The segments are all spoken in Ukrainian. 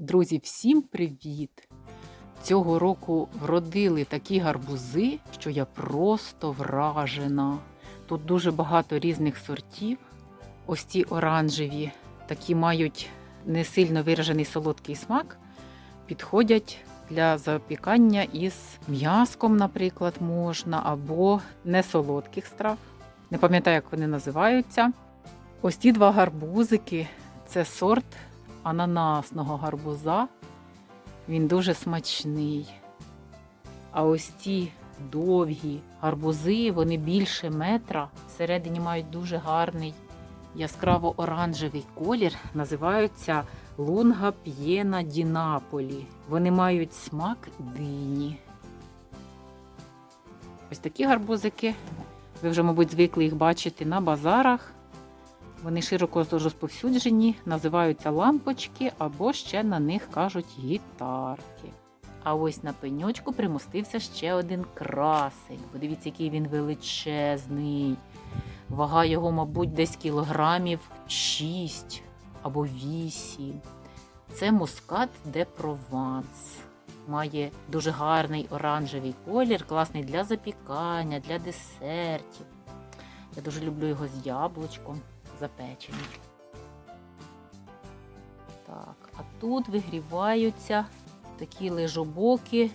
Друзі, всім привіт! Цього року вродили такі гарбузи, що я просто вражена. Тут дуже багато різних сортів. Ось ці оранжеві, такі мають не сильно виражений солодкий смак, підходять для запікання із м'яском, наприклад, можна, або несолодких страв. Не пам'ятаю, як вони називаються. Ось ці два гарбузики це сорт ананасного гарбуза. Він дуже смачний. А ось ці довгі гарбузи, вони більше метра. Всередині мають дуже гарний яскраво-оранжевий колір. Називаються лунга п'єна дінаполі. Вони мають смак дині. Ось такі гарбузики. Ви вже, мабуть, звикли їх бачити на базарах. Вони широко розповсюджені, називаються лампочки або ще на них кажуть гітарки. А ось на пеньочку примостився ще один красень. Подивіться, який він величезний. Вага його, мабуть, десь кілограмів 6 або 8. Це мускат де Прованс. Має дуже гарний оранжевий колір, класний для запікання, для десертів. Я дуже люблю його з яблучком запечений. Так, а тут вигріваються такі лежобоки,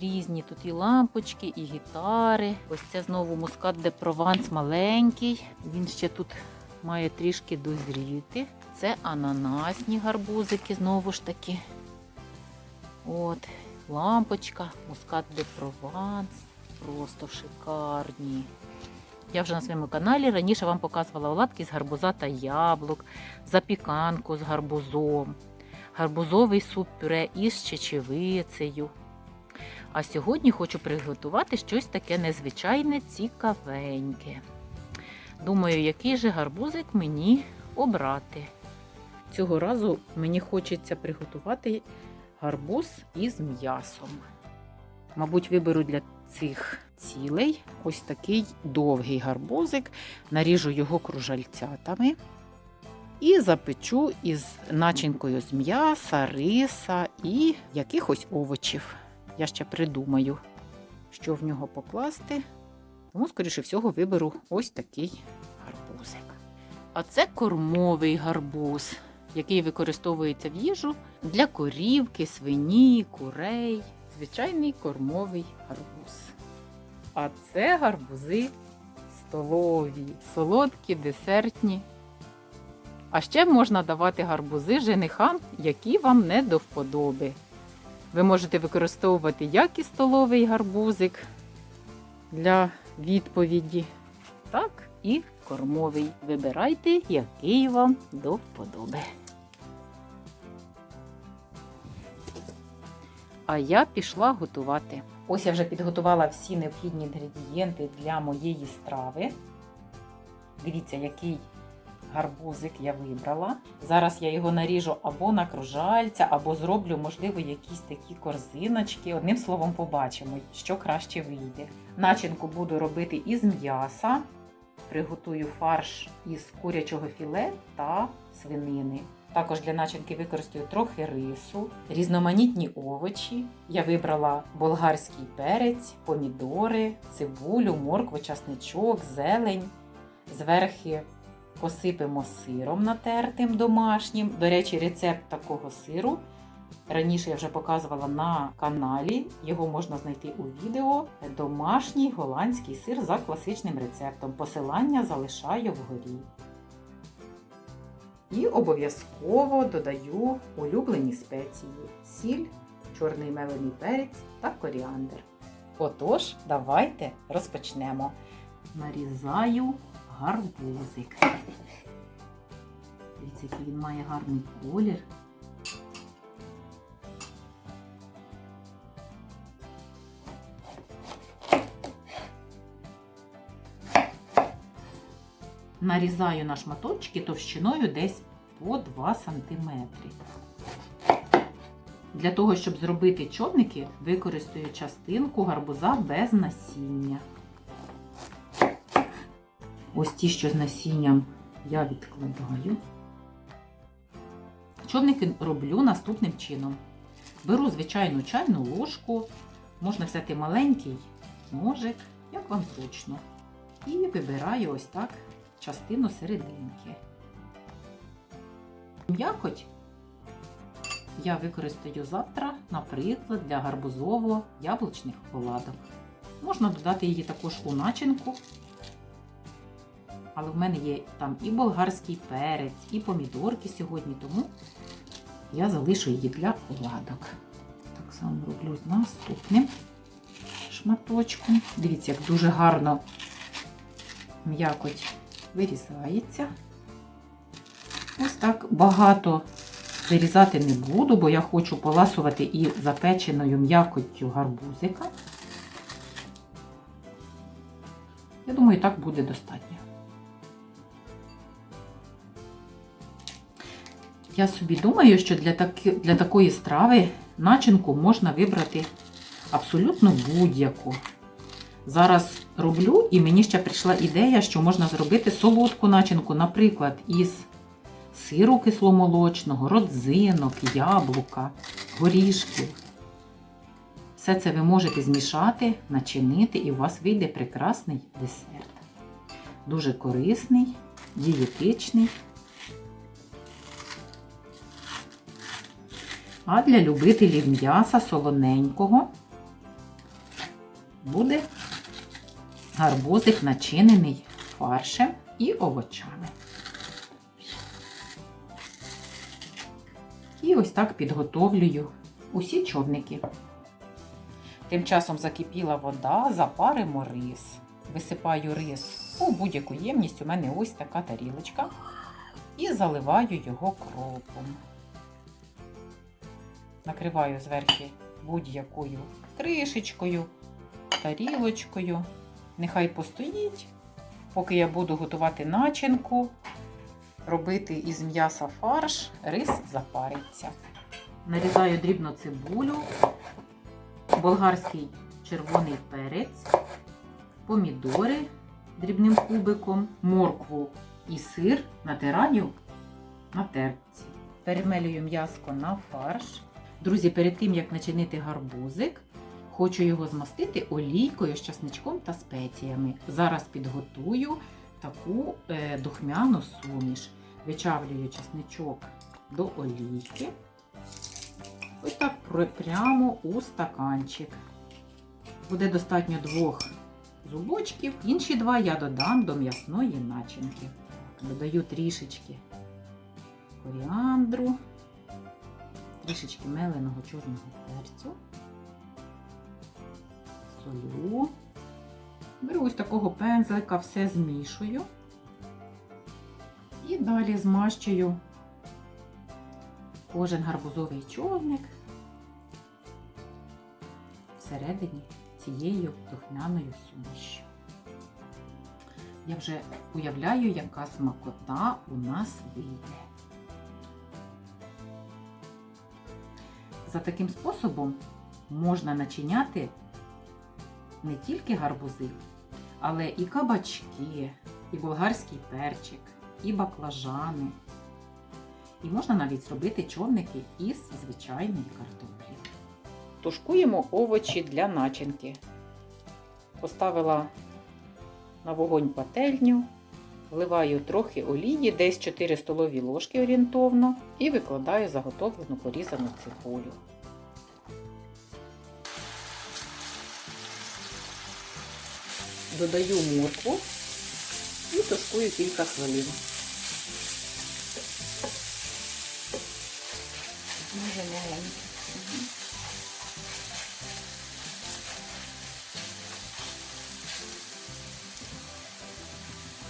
різні тут і лампочки, і гітари. Ось це знову мускат де Прованс маленький. Він ще тут має трішки дозріти. Це ананасні гарбузики, знову ж таки. От, лампочка, мускат де Прованс. Просто шикарні. Я вже на своєму каналі раніше вам показувала оладки з гарбуза та яблук, запіканку з гарбузом, гарбузовий суп пюре із чечевицею. А сьогодні хочу приготувати щось таке незвичайне, цікавеньке. Думаю, який же гарбузик мені обрати. Цього разу мені хочеться приготувати гарбуз із м'ясом. Мабуть, виберу для цих цілей ось такий довгий гарбузик, наріжу його кружальцятами і запечу із начинкою з м'яса, риса і якихось овочів. Я ще придумаю, що в нього покласти. Тому, скоріше всього, виберу ось такий гарбузик. А це кормовий гарбуз, який використовується в їжу для корівки, свині, курей. Звичайний кормовий гарбуз. А це гарбузи столові, солодкі, десертні. А ще можна давати гарбузи женихам, які вам не до вподоби. Ви можете використовувати як і столовий гарбузик для відповіді, так і кормовий. Вибирайте, який вам до вподоби. А я пішла готувати. Ось я вже підготувала всі необхідні інгредієнти для моєї страви. Дивіться, який гарбузик я вибрала. Зараз я його наріжу або на кружальця, або зроблю, можливо, якісь такі корзиночки. Одним словом, побачимо, що краще вийде. Начинку буду робити із м'яса. Приготую фарш із курячого філе та свинини. Також для начинки використаю трохи рису, різноманітні овочі. Я вибрала болгарський перець, помідори, цибулю, моркву, часничок, зелень. Зверхи посипемо сиром натертим домашнім. До речі, рецепт такого сиру. Раніше я вже показувала на каналі, його можна знайти у відео. Домашній голландський сир за класичним рецептом. Посилання залишаю вгорі. І обов'язково додаю улюблені спеції: сіль, чорний мелений перець та коріандр. Отож, давайте розпочнемо. Нарізаю гарбузик. Дивіться, який він має гарний колір. Нарізаю на шматочки товщиною десь по 2 см. Для того, щоб зробити човники, використаю частинку гарбуза без насіння. Ось ті, що з насінням я відкладаю. Човники роблю наступним чином. Беру звичайну чайну ложку, можна взяти маленький ножик, як вам зручно. І вибираю ось так частину серединки. М'якоть я використаю завтра, наприклад, для гарбузово-яблучних оладок. Можна додати її також у начинку. Але в мене є там і болгарський перець, і помідорки сьогодні, тому я залишу її для оладок. Так само роблю з наступним шматочком. Дивіться, як дуже гарно м'якоть вирізається. Ось так багато вирізати не буду, бо я хочу поласувати і запеченою м'якоттю гарбузика. Я думаю, так буде достатньо. Я собі думаю, що для, таки, для такої страви начинку можна вибрати абсолютно будь-яку. Зараз роблю, і мені ще прийшла ідея, що можна зробити солодку начинку, наприклад, із сиру кисломолочного, родзинок, яблука, горішків. Все це ви можете змішати, начинити, і у вас вийде прекрасний десерт. Дуже корисний, дієтичний. А для любителів м'яса солоненького буде гарбузик начинений фаршем і овочами. І ось так підготовлюю усі човники. Тим часом закипіла вода, запаримо рис. Висипаю рис у будь-яку ємність. У мене ось така тарілочка. І заливаю його кропом. Накриваю зверху будь-якою кришечкою, тарілочкою. Нехай постоїть, поки я буду готувати начинку, робити із м'яса фарш, рис запариться. Нарізаю дрібно цибулю, болгарський червоний перець, помідори дрібним кубиком, моркву і сир натираю на терці. Перемелюю м'яско на фарш. Друзі, перед тим як начинити гарбузик, хочу його змастити олійкою з часничком та спеціями. Зараз підготую таку е, духмяну суміш. Вичавлюю часничок до олійки. Ось так прямо у стаканчик. Буде достатньо двох зубочків. Інші два я додам до м'ясної начинки. Додаю трішечки коріандру, трішечки меленого чорного перцю, солю. Беру ось такого пензлика, все змішую. І далі змащую кожен гарбузовий човник всередині цією духмяною сумішю. Я вже уявляю, яка смакота у нас вийде. За таким способом можна начиняти не тільки гарбузи, але і кабачки, і болгарський перчик, і баклажани. І можна навіть зробити човники із звичайної картоплі. Тушкуємо овочі для начинки. Поставила на вогонь пательню, вливаю трохи олії, десь 4 столові ложки орієнтовно, і викладаю заготовлену порізану цибулю. Додаю моркву і тушкую кілька хвилин. Дуже маленькі.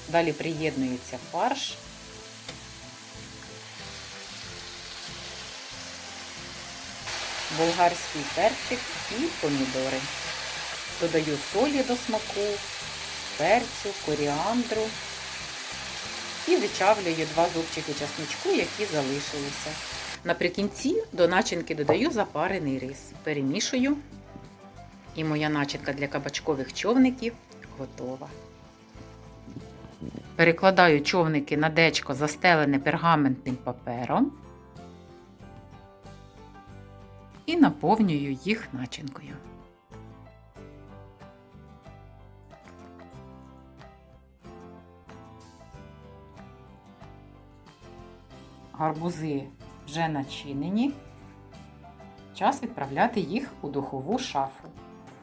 Далі приєднується фарш. Болгарський перчик і помідори. Додаю солі до смаку, перцю, коріандру і вичавлюю два зубчики часничку, які залишилися. Наприкінці до начинки додаю запарений рис. Перемішую. І моя начинка для кабачкових човників готова. Перекладаю човники на дечко, застелене пергаментним папером. і наповнюю їх начинкою. Гарбузи вже начинені. Час відправляти їх у духову шафу.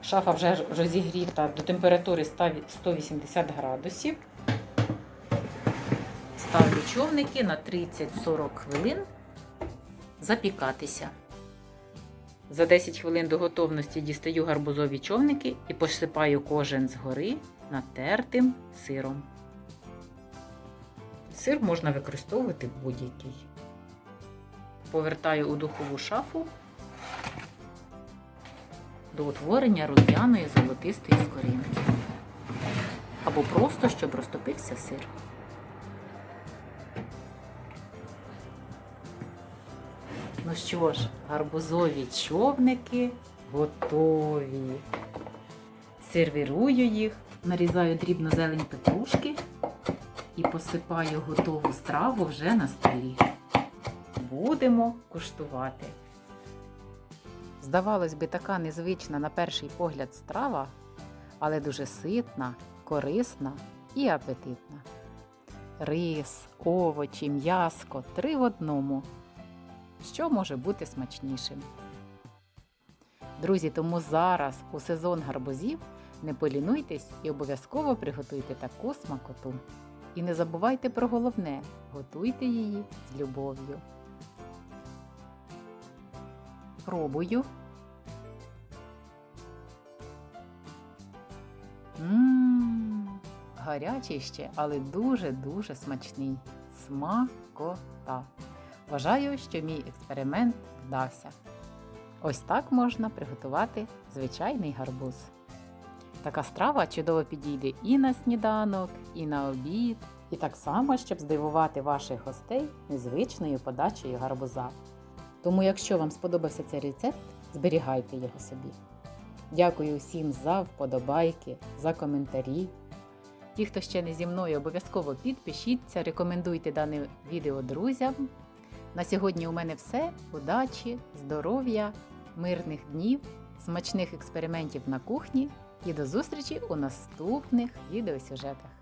Шафа вже розігріта до температури 180 градусів. Ставлю човники на 30-40 хвилин запікатися. За 10 хвилин до готовності дістаю гарбузові човники і посипаю кожен згори натертим сиром. Сир можна використовувати будь-який. Повертаю у духову шафу до утворення рум'яної золотистої скоринки. Або просто, щоб розтопився сир. Ну що ж, гарбузові човники готові. Сервірую їх, нарізаю дрібно зелень петрушки і посипаю готову страву вже на столі. Будемо куштувати. Здавалось би, така незвична на перший погляд страва, але дуже ситна, корисна і апетитна. Рис, овочі, м'яско три в одному. Що може бути смачнішим? Друзі, тому зараз у сезон гарбузів не полінуйтесь і обов'язково приготуйте таку смакоту. І не забувайте про головне готуйте її з любов'ю. Пробую. Мм, гарячий ще, але дуже-дуже смачний. Смакота. Вважаю, що мій експеримент вдався. Ось так можна приготувати звичайний гарбуз. Така страва чудово підійде і на сніданок, і на обід, і так само, щоб здивувати ваших гостей незвичною подачею гарбуза. Тому, якщо вам сподобався цей рецепт, зберігайте його собі. Дякую всім за вподобайки, за коментарі. Ті, хто ще не зі мною, обов'язково підпишіться, рекомендуйте дане відео друзям. На сьогодні у мене все. Удачі, здоров'я, мирних днів, смачних експериментів на кухні і до зустрічі у наступних відеосюжетах.